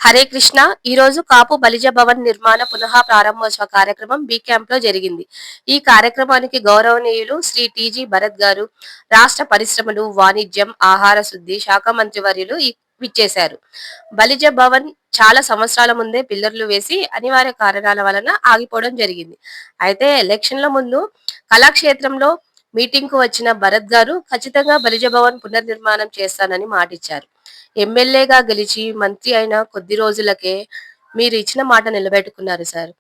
హరే కృష్ణ. ఈ రోజు కాపు బలిజ భవన్ నిర్మాణ పునః ప్రారంభోత్సవ కార్యక్రమం బి క్యాంప్లో జరిగింది. ఈ కార్యక్రమానికి గౌరవనీయులు శ్రీ టీజీ భరత్ గారు రాష్ట్ర పరిశ్రమలు వాణిజ్యం ఆహార శుద్ధి శాఖ మంత్రి వర్యులు విచ్చేశారు. బలిజ భవన్ చాలా సంవత్సరాల ముందే పిల్లర్లు వేసి అనివార్య కారణాల వలన ఆగిపోవడం జరిగింది. అయితే ఎలక్షన్ల ముందు కళాక్షేత్రంలో మీటింగ్కు వచ్చిన భరత్ గారు ఖచ్చితంగా బలిజ భవన్ పునర్నిర్మాణం చేస్తానని మాటిచ్చారు. ఎమ్మెల్యేగా గెలిచి మంత్రి అయిన కొద్ది రోజులకే మీరు ఇచ్చిన మాట నిలబెట్టుకున్నారు సార్.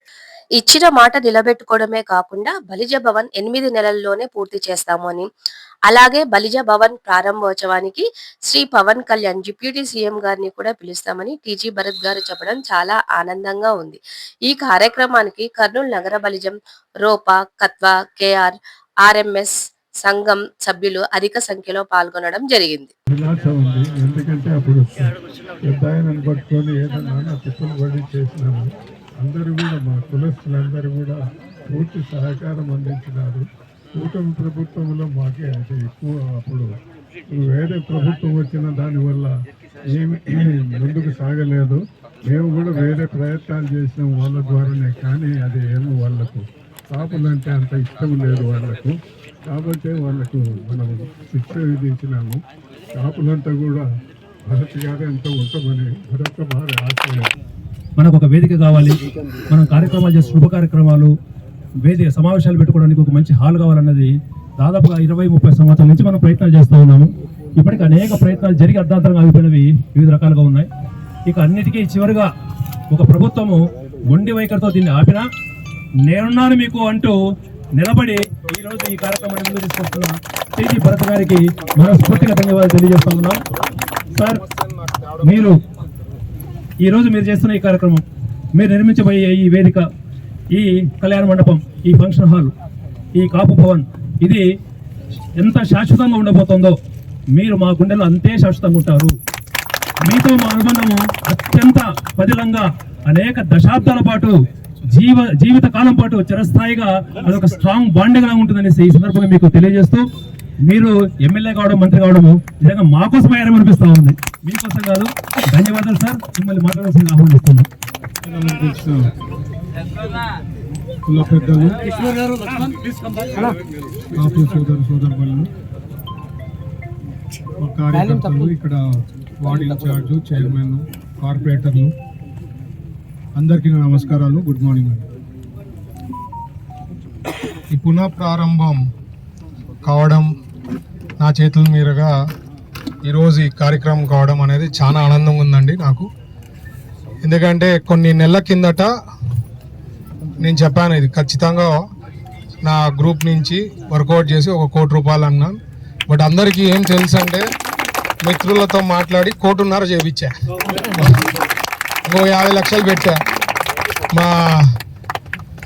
ఇచ్చిన మాట నిలబెట్టుకోవడమే కాకుండా బలిజ భవన్ ఎనిమిది నెలల్లోనే పూర్తి చేస్తాము అని అలాగే బలిజ భవన్ ప్రారంభోత్సవానికి శ్రీ పవన్ కళ్యాణ్ డిప్యూటీ సీఎం గారిని కూడా పిలుస్తామని టీజీ భరత్ గారు చెప్పడం చాలా ఆనందంగా ఉంది. ఈ కార్యక్రమానికి కర్నూలు నగర బలిజం రోపా కత్వా కేఆర్ ఆర్ఎంఎస్ సంఘం సభ్యులు అధిక సంఖ్యలో పాల్గొనడం జరిగింది. ఎందుకంటే అప్పుడు పెద్ద ఆయనను పట్టుకొని ఏదన్నా తిప్పలు పడి అందరూ కూడా మా కులస్తులందరూ కూడా పూర్తి సహకారం అందించినారు. కూటమి ప్రభుత్వంలో మాకే అంటే ఎక్కువ అప్పుడు. వేరే ప్రభుత్వం వచ్చిన దానివల్ల ఏమి ముందుకు సాగలేదు. మేము కూడా వేరే ప్రయత్నాలు చేసినాం వాళ్ళ ద్వారానే కానీ అది ఏమో వాళ్ళకు కాపులంటే అంత ఇష్టం లేదు వాళ్ళకు. కాబట్టి వాళ్ళకు మనం శిక్ష విధించినాము. కాపులంతా కూడా భరత్ గారే ఎంతో ఉంటామని భరత్ వారి ఆశ మనకు ఒక వేదిక కావాలి. మనం కార్యక్రమాలు చేసే శుభ కార్యక్రమాలు వేదిక సమావేశాలు పెట్టుకోవడానికి ఒక మంచి హాల్ కావాలన్నది దాదాపుగా ఇరవై ముప్పై సంవత్సరాల నుంచి మనం ప్రయత్నాలు చేస్తూ ఉన్నాము. ఇప్పటికి అనేక ప్రయత్నాలు జరిగి అర్ధాంతరంగా ఆగిపోయినవి వివిధ రకాలుగా ఉన్నాయి. ఇక అన్నిటికీ చివరిగా ఒక ప్రభుత్వము మొండి వైఖరితో దీన్ని ఆపినా నేనున్నాను మీకు అంటూ నిలబడి ఈ రోజు ఈ కార్యక్రమాన్ని ముందు తీసుకొస్తున్న టీజీ భరత్ గారికి మనస్ఫూర్తిగా ధన్యవాదాలు తెలియజేస్తా ఉన్నాం. సార్ మీరు ఈరోజు మీరు చేస్తున్న ఈ కార్యక్రమం మీరు నిర్మించబోయే ఈ వేదిక ఈ కళ్యాణ మండపం ఈ ఫంక్షన్ హాల్ ఈ కాపు భవన్ ఇది ఎంత శాశ్వతంగా ఉండబోతుందో మీరు మా గుండెలో అంతే శాశ్వతంగా ఉంటారు. మీతో మా అనుబంధము అత్యంత పదిలంగా అనేక దశాబ్దాల పాటు జీవ జీవిత కాలం పాటు చిరస్థాయిగా అదొక స్ట్రాంగ్ బాండ్గా ఉంటుందనేసి ఈ సందర్భంగా మీకు తెలియజేస్తూ మీరు ఎమ్మెల్యే కావడం మంత్రి కావడము నిజంగా మా కోసం అనిపిస్తా ఉంది. మీకోసం కాదు. ధన్యవాదాలు సార్. మిమ్మల్ని మాట్లాడాల్సింది ఆహ్వానిస్తున్నాం సోదరు కార్యకర్తలు ఇక్కడ వార్డు ఇన్ఛార్జు చైర్మన్ కార్పొరేటర్లు. అందరికీ నా నమస్కారాలు. గుడ్ మార్నింగ్ ఈ పునః ప్రారంభం కావడం నా చేతుల మీదుగా ఈరోజు ఈ కార్యక్రమం కావడం అనేది చాలా ఆనందంగా ఉందండి నాకు. ఎందుకంటే కొన్ని నెలల కిందట నేను చెప్పాను ఇది ఖచ్చితంగా నా గ్రూప్ నుంచి వర్కౌట్ చేసి ఒక కోటి రూపాయలు అన్నాను. బట్ అందరికీ ఏం తెలుసు అంటే మిత్రులతో మాట్లాడి కోటిన్నర చేయించా ఇంకో యాభై లక్షలు పెట్టా. మా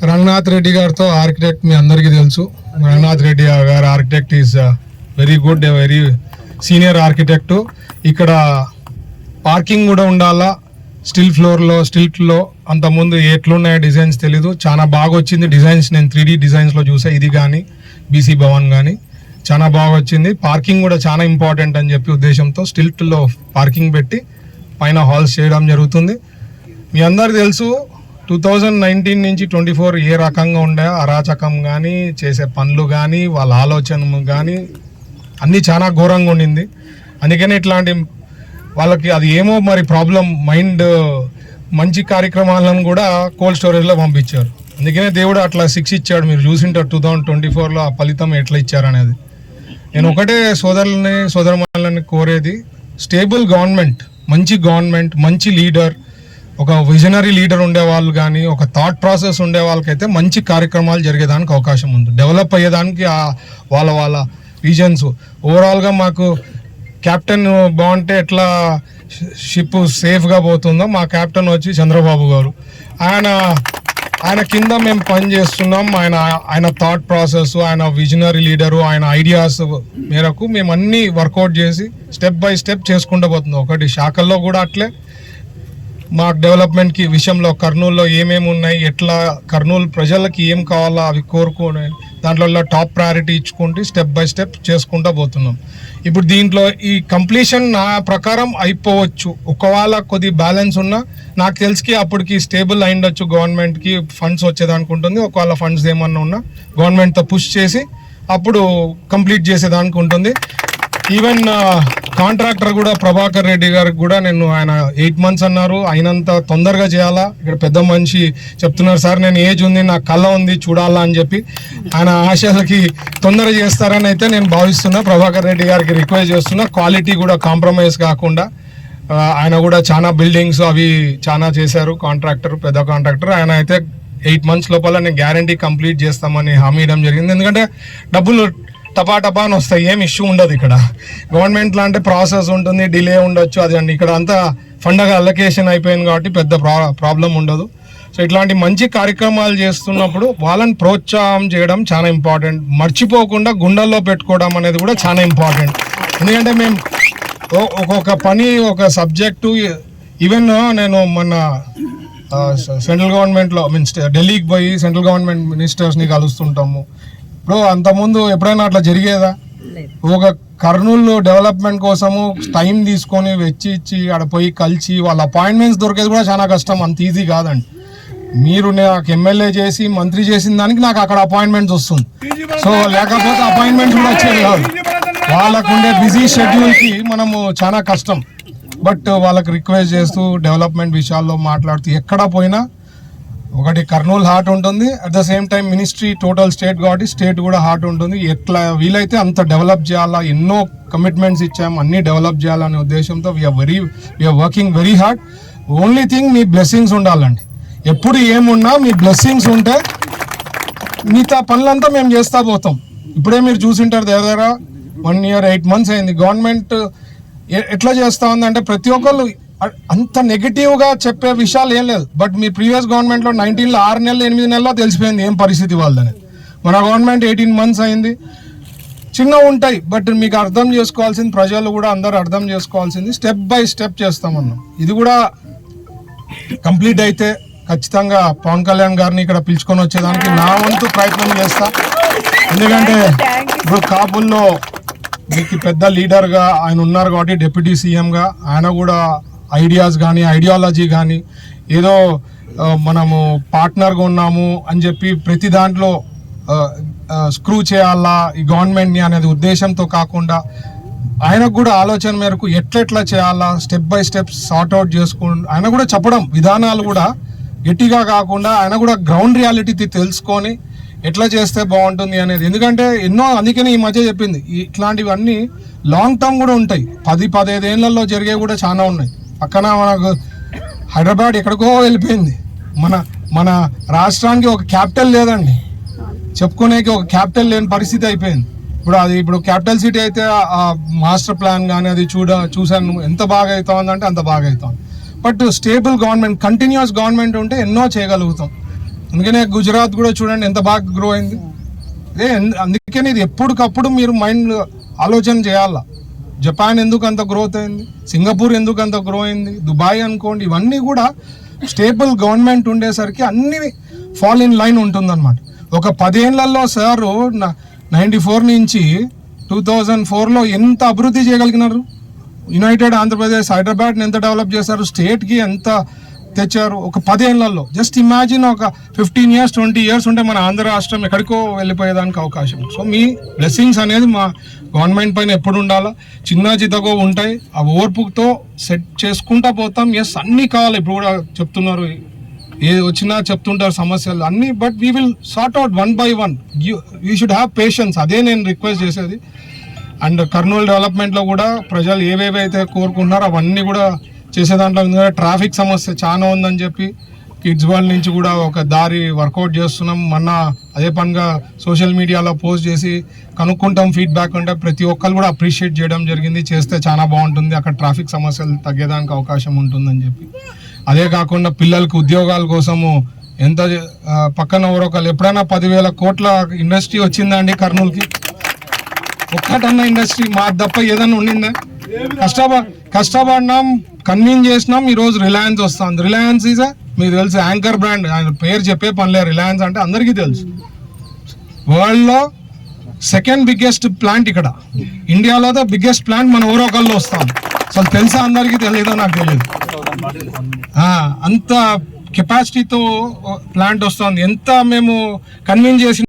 రంగనాథ్ రెడ్డి గారితో ఆర్కిటెక్ట్ మీ అందరికీ తెలుసు. రంగనాథ్ రెడ్డి గారు architect is very good very senior architect. ఇక్కడ పార్కింగ్ కూడా ఉండాలా స్టిల్ ఫ్లోర్లో స్టిల్ట్లో అంతకుముందు ఎట్లున్నాయో డిజైన్స్ తెలీదు. చాలా బాగా వచ్చింది డిజైన్స్ నేను త్రీ డీ డిజైన్స్లో చూసా ఇది కానీ బీసీ భవన్ కానీ చాలా బాగా వచ్చింది పార్కింగ్ కూడా చాలా ఇంపార్టెంట్ అని చెప్పి ఉద్దేశంతో స్టిల్ట్లో పార్కింగ్ పెట్టి పైన హాల్స్ చేయడం జరుగుతుంది. మీ అందరికి తెలుసు టూ థౌజండ్ నైన్టీన్ నుంచి ట్వంటీ ఫోర్ ఏ రకంగా ఉండే అరాచకం కానీ చేసే పనులు కానీ వాళ్ళ ఆలోచన కానీ అన్నీ చాలా ఘోరంగా ఉండింది. అందుకనే ఇట్లాంటి వాళ్ళకి అది ఏమో మరి ప్రాబ్లం మైండ్ మంచి కార్యక్రమాలను కూడా కోల్డ్ స్టోరేజ్లో పంపించారు. అందుకనే దేవుడు అట్లా శిక్ష ఇచ్చాడు మీరు చూసింటారు టూ థౌజండ్ ట్వంటీ ఫోర్లో ఆ ఫలితం ఎట్లా ఇచ్చారనేది. నేను ఒకటే సోదరులని సోదరమాలని కోరేది స్టేబుల్ గవర్నమెంట్ మంచి గవర్నమెంట్ మంచి లీడర్ ఒక విజనరీ లీడర్ ఉండే వాళ్ళు కానీ ఒక థాట్ ప్రాసెస్ ఉండే వాళ్ళకైతే మంచి కార్యక్రమాలు జరిగేదానికి అవకాశం ఉంది. డెవలప్ అయ్యేదానికి ఆ వాళ్ళ వాళ్ళ రీజన్స్ ఓవరాల్గా మాకు కెప్టెన్ బాగుంటే ఎట్లా షిప్ సేఫ్గా పోతుందో మా కెప్టెన్ వచ్చి చంద్రబాబు గారు. ఆయన ఆయన కింద మేము పని చేస్తున్నాం. ఆయన ఆయన థాట్ ప్రాసెస్ ఆయన విజనరీ లీడరు ఆయన ఐడియాస్ మేరకు మేము అన్నీ వర్కౌట్ చేసి స్టెప్ బై స్టెప్ చేసుకుంటూ పోతున్నాం. ఒకటి శాఖల్లో కూడా అట్లే మా డెవలప్మెంట్కి విషయంలో కర్నూలులో ఏమేమి ఉన్నాయి ఎట్లా కర్నూలు ప్రజలకి ఏం కావాలో అవి కోరుకొని దాంట్లో టాప్ ప్రయారిటీ ఇచ్చుకుంటూ స్టెప్ బై స్టెప్ చేసుకుంటూ పోతున్నాం. ఇప్పుడు దీంట్లో ఈ కంప్లీషన్ నా ప్రకారం అయిపోవచ్చు. ఒకవేళ కొద్ది బ్యాలెన్స్ ఉన్నా నాకు తెలిసి అప్పటికి స్టేబుల్ అయిండొచ్చు గవర్నమెంట్కి ఫండ్స్ వచ్చేదానికి ఉంటుంది ఒకవేళ ఫండ్స్ ఏమన్నా ఉన్నా గవర్నమెంట్తో పుష్ చేసి అప్పుడు కంప్లీట్ చేసేదానికి ఉంటుంది. ఈవెన్ కాంట్రాక్టర్ uh, కూడా ప్రభాకర్ రెడ్డి గారికి కూడా నేను ఆయన ఎయిట్ మంత్స్ అన్నారు. అయినంత తొందరగా చేయాలా? ఇక్కడ పెద్ద మనిషి చెప్తున్నారు సార్ నేను ఏజ్ ఉంది నా కళ్ళ ఉంది చూడాలా అని చెప్పి ఆయన ఆశలకి తొందర చేస్తారని అయితే నేను భావిస్తున్నా. ప్రభాకర్ రెడ్డి గారికి రిక్వెస్ట్ చేస్తున్నా. క్వాలిటీ కూడా కాంప్రమైజ్ కాకుండా ఆయన కూడా చాలా బిల్డింగ్స్ అవి చాలా చేశారు. కాంట్రాక్టర్ పెద్ద కాంట్రాక్టర్ ఆయన అయితే ఎయిట్ మంత్స్ లోపల నేను గ్యారంటీ కంప్లీట్ చేస్తామని హామీ ఇవ్వడం జరిగింది. ఎందుకంటే డబ్బులు టపా టపా అని వస్తాయి ఏం ఇష్యూ ఉండదు ఇక్కడ. గవర్నమెంట్ లాంటి ప్రాసెస్ ఉంటుంది డిలే ఉండొచ్చు అది అండి. ఇక్కడ అంతా ఫండగా అలొకేషన్ అయిపోయింది కాబట్టి పెద్ద ప్రా ప్రాబ్లం ఉండదు. సో ఇట్లాంటి మంచి కార్యక్రమాలు చేస్తున్నప్పుడు వాళ్ళని ప్రోత్సాహం చేయడం చాలా ఇంపార్టెంట్ మర్చిపోకుండా గుండెల్లో పెట్టుకోవడం అనేది కూడా చాలా ఇంపార్టెంట్ ఎందుకంటే మేము ఒక్కొక్క పని ఒక సబ్జెక్టు ఈవెన్ నేను మొన్న సెంట్రల్ గవర్నమెంట్లో మీన్స్ ఢిల్లీకి పోయి సెంట్రల్ గవర్నమెంట్ మినిస్టర్స్ని కలుస్తుంటాము. ఇప్పుడు అంతకుముందు ఎప్పుడైనా అట్లా జరిగేదా? ఒక కర్నూలు డెవలప్మెంట్ కోసము టైం తీసుకొని వెచ్చి ఇచ్చి ఆడ పోయి కలిసి వాళ్ళ అపాయింట్మెంట్స్ దొరికేది కూడా చాలా కష్టం అంత ఈజీ కాదండి. మీరు నాకు ఎమ్మెల్యే చేసి మంత్రి చేసిన దానికి నాకు అక్కడ అపాయింట్మెంట్స్ వస్తుంది. సో లేకపోతే అపాయింట్మెంట్స్ కూడా వచ్చేది కాదు. వాళ్ళకు ఉండే బిజీ షెడ్యూల్కి మనము చాలా కష్టం. బట్ వాళ్ళకి రిక్వెస్ట్ చేస్తూ డెవలప్మెంట్ విషయాల్లో మాట్లాడుతూ ఎక్కడ పోయినా ఒకటి కర్నూలు హార్ట్ ఉంటుంది. At the same time ministry total state కాబట్టి స్టేట్ కూడా హార్ట్ ఉంటుంది. ఎట్లా వీలైతే అంత డెవలప్ చేయాలా ఎన్నో కమిట్మెంట్స్ ఇచ్చాము అన్ని డెవలప్ చేయాలనే ఉద్దేశంతో we're very we're working very hard only thing మీ బ్లెస్సింగ్స్ ఉండాలండి. ఎప్పుడు ఏమున్నా మీ బ్లెస్సింగ్స్ ఉంటే మిగతా పనులంతా మేము చేస్తా పోతాం. ఇప్పుడే మీరు చూసింటారు దగ్గర దగ్గర వన్ ఇయర్ ఎయిట్ మంత్స్ అయింది. గవర్నమెంట్ ఎ- ఎట్లా చేస్తా ఉందంటే ప్రతి ఒక్కళ్ళు అంత నెగిటివ్గా చెప్పే విషయాలు ఏం లేదు. బట్ మీ ప్రీవియస్ గవర్నమెంట్లో నైన్టీన్లో ఆరు నెలలు ఎనిమిది నెలల్లో తెలిసిపోయింది ఏం పరిస్థితి వాళ్ళదని. మన గవర్నమెంట్ ఎయిటీన్ మంత్స్ అయింది. చిన్న ఉంటాయి బట్ మీకు అర్థం చేసుకోవాల్సింది ప్రజలు కూడా అందరూ అర్థం చేసుకోవాల్సింది స్టెప్ బై స్టెప్ చేస్తామన్నాం ఇది కూడా కంప్లీట్ అయితే ఖచ్చితంగా పవన్ కళ్యాణ్ గారిని ఇక్కడ పిలుచుకొని వచ్చేదానికి నా వంతు ప్రయత్నం చేస్తా. ఎందుకంటే ఇప్పుడు కాపుల్లో మీకు పెద్ద లీడర్గా ఆయన ఉన్నారు కాబట్టి డిప్యూటీ సీఎంగా ఆయన కూడా ఐడియాస్ కానీ ఐడియాలజీ కానీ ఏదో మనము పార్ట్నర్గా ఉన్నాము అని చెప్పి ప్రతి దాంట్లో స్క్రూ చేయాలా ఈ గవర్నమెంట్ని అనేది ఉద్దేశంతో కాకుండా ఆయనకు కూడా ఆలోచన మేరకు ఎట్లెట్లా చేయాలా step by step sort out చేసుకు ఆయన కూడా చెప్పడం విధానాలు కూడా గట్టిగా కాకుండా ఆయన కూడా గ్రౌండ్ రియాలిటీ తెలుసుకొని ఎట్లా చేస్తే బాగుంటుంది అనేది. ఎందుకంటే ఎన్నో అందుకనే ఈ మధ్య చెప్పింది ఇట్లాంటివన్నీ లాంగ్ టర్మ్ కూడా ఉంటాయి. పది పదహైదు ఏళ్ళలో జరిగేవి కూడా చాలా ఉన్నాయి. పక్కన మనకు హైదరాబాద్ ఎక్కడికో వెళ్ళిపోయింది. మన మన రాష్ట్రానికి ఒక క్యాపిటల్ లేదండి. చెప్పుకునేకి ఒక క్యాపిటల్ లేని పరిస్థితి అయిపోయింది. ఇప్పుడు అది ఇప్పుడు క్యాపిటల్ సిటీ అయితే ఆ మాస్టర్ ప్లాన్ కానీ అది చూడ చూసాను ఎంత బాగా అవుతుందంటే అంత బాగా అవుతుంది. But stable government continues government ఉంటే ఎన్నో చేయగలుగుతాం. అందుకనే గుజరాత్ కూడా చూడండి ఎంత బాగా గ్రో అయింది. అదే అందుకని ఇది ఎప్పటికప్పుడు మీరు మైండ్ ఆలోచన చేయాలా? జపాన్ ఎందుకు అంత గ్రోత్ అయింది? సింగపూర్ ఎందుకు అంత గ్రో అయింది? దుబాయ్ అనుకోండి ఇవన్నీ కూడా స్టేబుల్ గవర్నమెంట్ ఉండేసరికి అన్ని ఫాల్ ఇన్ లైన్ ఉంటుందన్నమాట. ఒక పదేళ్ళలో సార్ నైంటీ ఫోర్ నుంచి టూ థౌజండ్ ఫోర్లో ఎంత అభివృద్ధి చేయగలిగినారు? యునైటెడ్ ఆంధ్రప్రదేశ్ హైదరాబాద్ని ఎంత డెవలప్ చేశారు? స్టేట్కి ఎంత తెచ్చారు ఒక పదేళ్ళలో. జస్ట్ ఇమాజిన్ ఒక ఫిఫ్టీన్ ఇయర్స్ ట్వంటీ ఇయర్స్ ఉంటే మన ఆంధ్ర రాష్ట్రం ఎక్కడికో వెళ్ళిపోయేదానికి అవకాశం సో మీ బ్లెస్సింగ్స్ అనేది మా గవర్నమెంట్ పైన ఎప్పుడు ఉండాలా? చిన్న చితగో ఉంటాయి. ఆ ఓర్పుతో సెట్ చేసుకుంటా పోతాం. ఎస్ అన్నీ కావాలి. ఇప్పుడు కూడా చెప్తున్నారు. ఏది వచ్చినా చెప్తుంటారు సమస్యలు అన్నీ but we will sort out one by one you should have patience అదే నేను రిక్వెస్ట్ చేసేది. అండ్ కర్నూలు డెవలప్మెంట్లో కూడా ప్రజలు ఏవేవైతే కోరుకుంటున్నారో అవన్నీ కూడా చేసే దాంట్లో ఎందుకంటే ట్రాఫిక్ సమస్య చాలా ఉందని చెప్పి కిడ్స్ వరల్డ్ నుంచి కూడా ఒక దారి వర్కౌట్ చేస్తున్నాం. మొన్న అదే పనిగా సోషల్ మీడియాలో పోస్ట్ చేసి కనుక్కుంటాం ఫీడ్బ్యాక్ అంటే ప్రతి ఒక్కరు కూడా అప్రిషియేట్ చేయడం జరిగింది. చేస్తే చాలా బాగుంటుంది. అక్కడ ట్రాఫిక్ సమస్యలు తగ్గేదానికి అవకాశం ఉంటుందని చెప్పి. అదే కాకుండా పిల్లలకు ఉద్యోగాల కోసము ఎంత పక్కన ఒకరు ఎప్పుడైనా పదివేల కోట్ల ఇండస్ట్రీ వచ్చిందండి కర్నూలుకి. ఒక్కటన్నా ఇండస్ట్రీ మా తప్ప ఏదన్నా ఉండిందా? కష్టప కష్టపడినాం కన్వీన్ చేసినాం ఈరోజు రిలయన్స్ వస్తుంది. రిలయన్స్ ఈజ్ మీకు తెలుసు యాంకర్ బ్రాండ్ ఆయన పేరు చెప్పే పనిలే రిలయన్స్ అంటే అందరికీ తెలుసు. వరల్డ్లో సెకండ్ బిగ్గెస్ట్ ప్లాంట్ ఇక్కడ. ఇండియాలో ద బిగ్గెస్ట్ ప్లాంట్ మన ఓరోకల్లో వస్తాం. అసలు తెలుసా అందరికీ తెలియదో నాకు తెలియదు అంత కెపాసిటీతో ప్లాంట్ వస్తుంది. ఎంత మేము కన్విన్స్ చేసి